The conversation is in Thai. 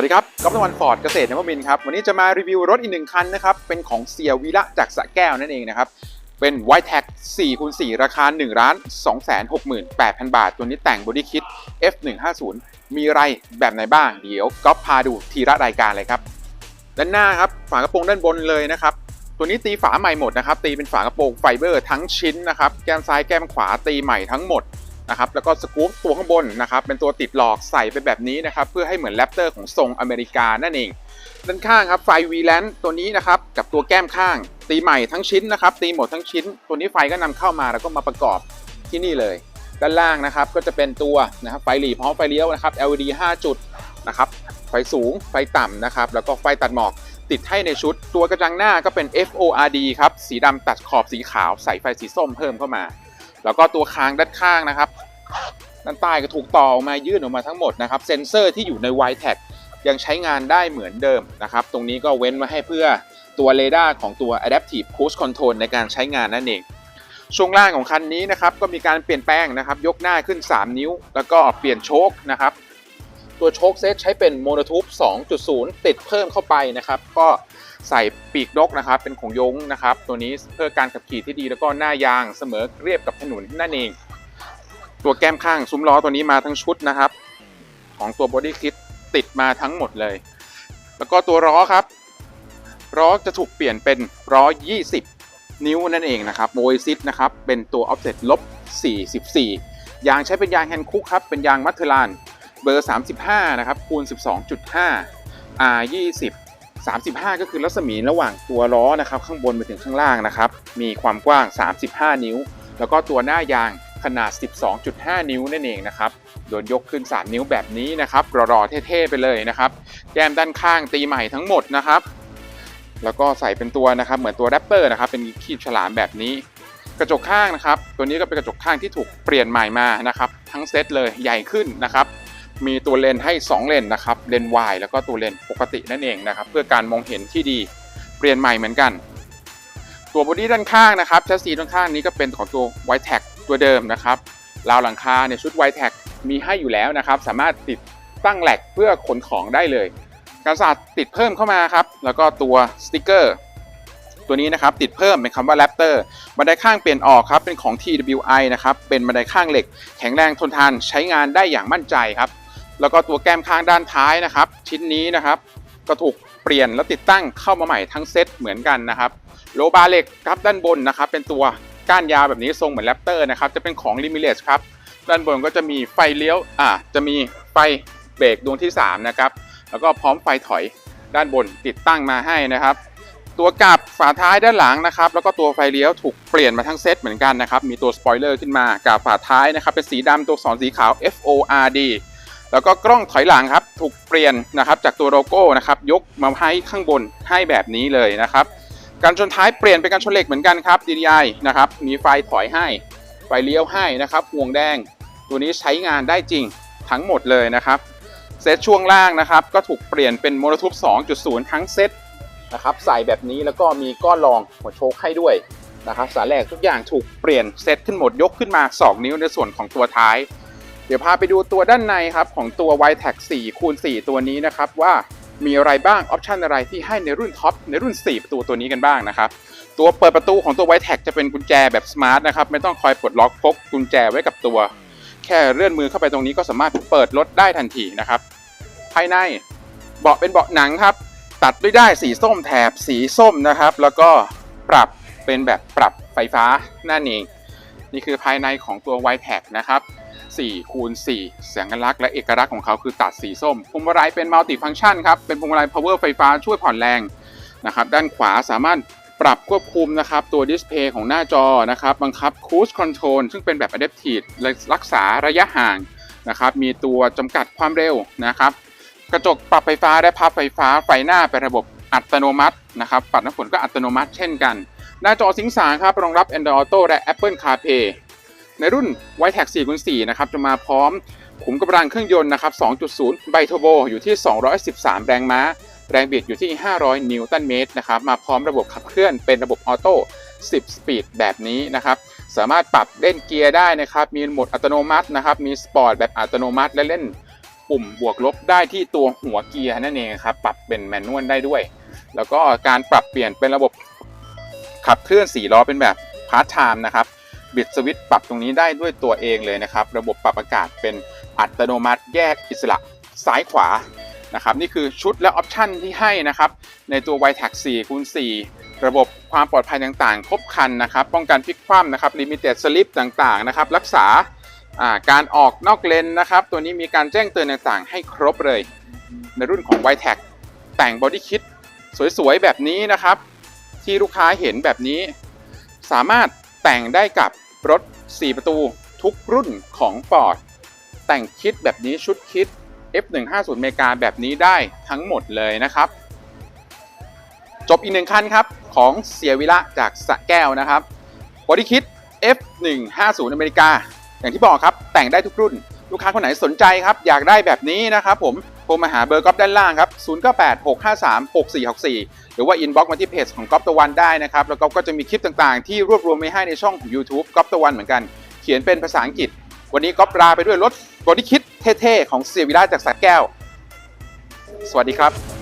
วัสดีครับก๊อฟตะวันฟอร์ดเกษตรนวมินครับ วันนี้จะมารีวิวรถอีกหนึ่งคันนะครับ เป็นของเสียวีระจากสะแก้วนั่นเองนะครับ เป็น w i t e t a g 4คูณ4ราคา1ล้าน268,000 บาท ตัวนี้แต่งบอดี้คิด F150 มีอะไรแบบไหนบ้าง เดี๋ยวก๊อฟพาดูทีละรายการเลยครับ ด้านหน้าครับฝากระโปรงด้านบนเลยนะครับ ตัวนี้ตีฝาใหม่หมดนะครับ ตีเป็นฝากระโปรงไฟเบอร์ทั้งชิ้นนะครับ แก้มซ้ายแก้มขวาตีใหม่ทั้งหมด นะครับแล้วก็สกู๊ปตัวข้างบนนะครับเป็นตัวติดหลอกใส่ไปแบบนี้นะครับเพื่อให้เหมือนแรปเตอร์ของทรงอเมริกานั่นเองด้านข้างครับไฟ v l a n ตัวนี้นะครับกับตัวแก้มข้าง ตีใหม่ทั้งชิ้นนะครับตีหมดทั้งชิ้น ตัวนี้ไฟก็นำเข้ามาแล้วก็มาประกอบที่นี่เลยด้านล่างนะครับก็จะเป็นตัวนะครับไฟหลีพร้อมไฟเลี้ยวนะครับ LED 5 จุดนะครับไฟสูงไฟต่ำนะครับแล้วก็ไฟตัดหมอกติดให้ในชุด ตัวกระจังหน้าก็เป็น FORD ครับสีดำตัดขอบสีขาวใส่ไฟสีส้มเพิ่มเข้ามา แล้วก็ตัวคางด้านข้างนะครับ ด้านใต้ก็ถูกต่อออกมายื่นออกมาทั้งหมดนะครับเซ็นเซอร์ที่อยู่ใน w i t e t ยังใช้งานได้เหมือนเดิมนะครับ ตรงนี้ก็เว้นไว้ให้เพื่อตัวเรดาร์ของตัว Adaptive Cruise Control ในการใช้งานนั่นเอง ช่วงล่างของคันนี้นะครับก็มีการเปลี่ยนแปลงนะครับ ยกหน้าขึ้น 3 นิ้ว แล้วก็เปลี่ยนโชคนะครับ ตัวโชคเซตใช้เป็นโมโนทูบ2.0 ติดเพิ่มเข้าไปนะครับ ก็ใส่ปีกนกนะครับ เป็นของยงนะครับ ตัวนี้เพื่อการขับขี่ที่ดีแล้วก็หน้ายางเสมอเรียบกับถนนนั่นเอง ตัวแก้มข้างซุ้มล้อตัวนี้มาทั้งชุดนะครับ ของตัวบอดี้คิดติดมาทั้งหมดเลย แล้วก็ตัวล้อครับล้อจะถูกเปลี่ยนเป็นล้อ20 นิ้วนั่นเองนะครับโบยซิตนะครับเป็นตัว offset ลบ44 ยางใช้เป็นยางแฮนคุกครับเป็นยางมัทเทอรานเบอร์ 35 นะครับคูณ 12.5 R 20 35 ก็คือรัศมีระหว่างตัวล้อนะครับ ข้างบนไปถึงข้างล่างนะครับ มีความกว้าง 35 นิ้ว แล้วก็ตัวหน้ายาง ขนาด 12.5 นิ้วนั่นเองนะครับโดนยกขึ้น 3 นิ้วแบบนี้นะครับรอๆเท่ๆไปเลยนะครับแก้มด้านข้างตีใหม่ทั้งหมดนะครับแล้วก็ใส่เป็นตัวนะครับเหมือนตัวแรปเตอร์นะครับเป็นขีบฉลามแบบนี้ กระจกข้างนะครับ ตัวนี้ก็เป็นกระจกข้างที่ถูกเปลี่ยนใหม่มานะครับทั้งเซตเลยใหญ่ขึ้นนะครับมีตัวเลนให้ 2 เลนนะครับเลนวายแล้วก็ตัวเลนปกตินั่นเองนะครับเพื่อการมองเห็นที่ดีเปลี่ยนใหม่เหมือนกัน ตัวบอดี้ด้านข้างนะครับแชสซีด้านข้างนี้ก็เป็นของตัว w i t e t ตัวเดิมนะครับราวหลังคาในชุด w i t e t มีให้อยู่แล้วนะครับ สามารถติดตั้งแหลกเพื่อขนของได้เลยการสาดติดเพิ่มเข้ามาครับ แล้วก็ตัวสติกเกอร์ตัวนี้นะครับติดเพิ่มเป็นคำว่า Raptor บันไดข้างเปลี่ยนออกครับเป็นของ TWI นะครับเป็นบันไดข้างเหล็ก แข็งแรงทนทานใช้งานได้อย่างมั่นใจครับ แล้วก็ตัวแก้มข้างด้านท้ายนะครับ ชิ้นนี้นะครับก็ถูกเปลี่ยนแล้วติดตั้งเข้ามาใหม่ทั้งเซตเหมือนกันนะครับ โลบาเหล็กครับด้านบนนะครับเป็นตัว ก้านยาวแบบนี้ทรงเหมือนแรปเตอร์นะครับ จะเป็นของ l i m i l e s ครับด้านบนก็จะมีไฟเลี้ยวอ่าจะมีไฟเบรกดวงที่ 3 นะครับ แล้วก็พร้อมไฟถอยด้านบนติดตั้งมาให้นะครับ ตัวกับฝาท้ายด้านหลังนะครับ แล้วก็ตัวไฟเลี้ยวถูกเปลี่ยนมาทั้งเซตเหมือนกันนะครับ มีตัวสปอยเลอร์ขึ้นมากับฝาท้ายนะครับ เป็นสีดำตัวสอนสีขาว FORD แล้วก็กล้องถอยหลังครับ ถูกเปลี่ยนนะครับจากตัวโลโก้นะครับ ยกมาให้ข้างบนให้แบบนี้เลยนะครับ การชนท้ายเปลี่ยนเป็นการชนเหล็กเหมือนกันครับ DDI นะครับ มีไฟถอยให้ ไฟเลี้ยวให้นะครับ ห่วงแดง ตัวนี้ใช้งานได้จริงทั้งหมดเลยนะครับ เซตช่วงล่างนะครับ ก็ถูกเปลี่ยนเป็นโมโนทูบ2.0 ทั้งเซตนะครับ ใส่แบบนี้แล้วก็มีก้อนรองหัวโชคให้ด้วยนะครับ สายแรกทุกอย่างถูกเปลี่ยนเซตขึ้นหมดยกขึ้นมา 2 นิ้วในส่วนของตัวท้าย เดี๋ยวพาไปดูตัวด้านในครับของตัว y t e c 4คูณ4ตัวนี้นะครับว่า มีอะไรบ้างออปชันอะไรที่ให้ในรุ่นท็อปในรุ่น 4 ประตูตัวนี้กันบ้างนะครับตัวเปิดประตูของตัว y t e c จะเป็นกุญแจแบบสมาร์ทนะครับไม่ต้องคอยปลดล็อกพกกุญแจไว้กับตัว แค่เลื่อนมือเข้าไปตรงนี้ก็สามารถเปิดรถได้ทันทีนะครับภายในเบาะเป็นเบาะหนังครับ ตัดด้วยได้สีส้มแถบสีส้มนะครับ แล้วก็ปรับเป็นแบบปรับไฟฟ้านั่นเองนี่คือภายในของตัว y t e c นะครับ 4 คูณ 4 สัญลักษณ์และเอกลักษณ์ของเขาคือตัดสีส้มพวงมาลัยเป็นมัลติฟังชันครับ เป็นพวงมาลัย power ไฟฟ้าช่วยผ่อนแรงนะครับ ด้านขวาสามารถปรับควบคุมนะครับตัวดิสเพย์ของหน้าจอนะครับ บังคับ cruise control ซึ่งเป็นแบบ adaptive รักษาระยะห่างนะครับ มีตัวจำกัดความเร็วนะครับ กระจกปรับไฟฟ้าและพับไฟฟ้าไฟหน้าเป็นระบบอัตโนมัตินะครับปัดน้ำฝนก็อัตโนมัติเช่นกัน หน้าจอสิงสารครับรองรับ Android Auto และ Apple CarPlay ในรุ่น y t e c 4 x 4นะครับจะมาพร้อมขุมกำลังเครื่องยนต์นะครับ 2.0 ไบโทโบอยู่ที่ 213 แรงม้า แรงบิดอยู่ที่ 500 นิวตันเมตรนะครับ มาพร้อมระบบขับเคลื่อนเป็นระบบออโต้ 10 สปีดแบบนี้นะครับ สามารถปรับเล่นเกียร์ได้นะครับ มีโหมดอัตโนมัตินะครับ มีสปอร์ตแบบอัตโนมัติและเล่นปุ่มบวกลบได้ที่ตัวหัวเกียร์นั่นเองครับ ปรับเป็นแมนนวลได้ด้วย แล้วก็การปรับเปลี่ยนเป็นระบบขับเคลื่อน 4 ล้อเป็นแบบพาร์ทไทม์นะครับ บิดสวิตช์ปรับตรงนี้ได้ด้วยตัวเองเลยนะครับ ระบบปรับอากาศเป็นอัตโนมัติแยกอิสระซ้ายขวานะครับนี่คือชุดและออปชันที่ให้นะครับ ในตัว y t a x 4คูณ4ระบบความปลอดภัยต่างๆ ครบครันนะครับ ป้องกันพลิกคว่ำนะครับ limited slip ต่างๆนะครับ รักษาการออกนอกเลนนะครับ ตัวนี้มีการแจ้งเตือนต่างๆ ให้ครบเลย ในรุ่นของ y t a x แต่งบอดี้คิดสวยๆ แบบนี้นะครับ ที่ลูกค้าเห็นแบบนี้ สามารถ แต่งได้กับรถ 4 ประตูทุกรุ่นของ Ford แต่งคิดแบบนี้ชุดคิด F150 เมกาแบบนี้ได้ทั้งหมดเลยนะครับ จบอีกหนึ่งคันครับ ของเสียวิระจากสะแก้วนะครับบอดี้คิด F150 อเมริกา อย่างที่บอกครับ แต่งได้ทุกรุ่น ลูกค้าคนไหนสนใจครับ อยากได้แบบนี้นะครับผม ทรมาหาเบอร์ก๊อฟด้านล่างครับ 0986536464 หรือว่าอินบ็อกมาที่เพจของก๊อฟตะวันได้นะครับ แล้วก็ก็จะมีคลิปต่างๆ ที่รวบรวมไว้ให้ในช่องของ YouTube ก๊อฟตะวันเหมือนกัน เขียนเป็นภาษาอังกฤษ วันนี้ก๊อฟลาไปด้วยรถบอดี้คิดเท่ๆ ของเซียวิระจากสักแก้ว สวัสดีครับ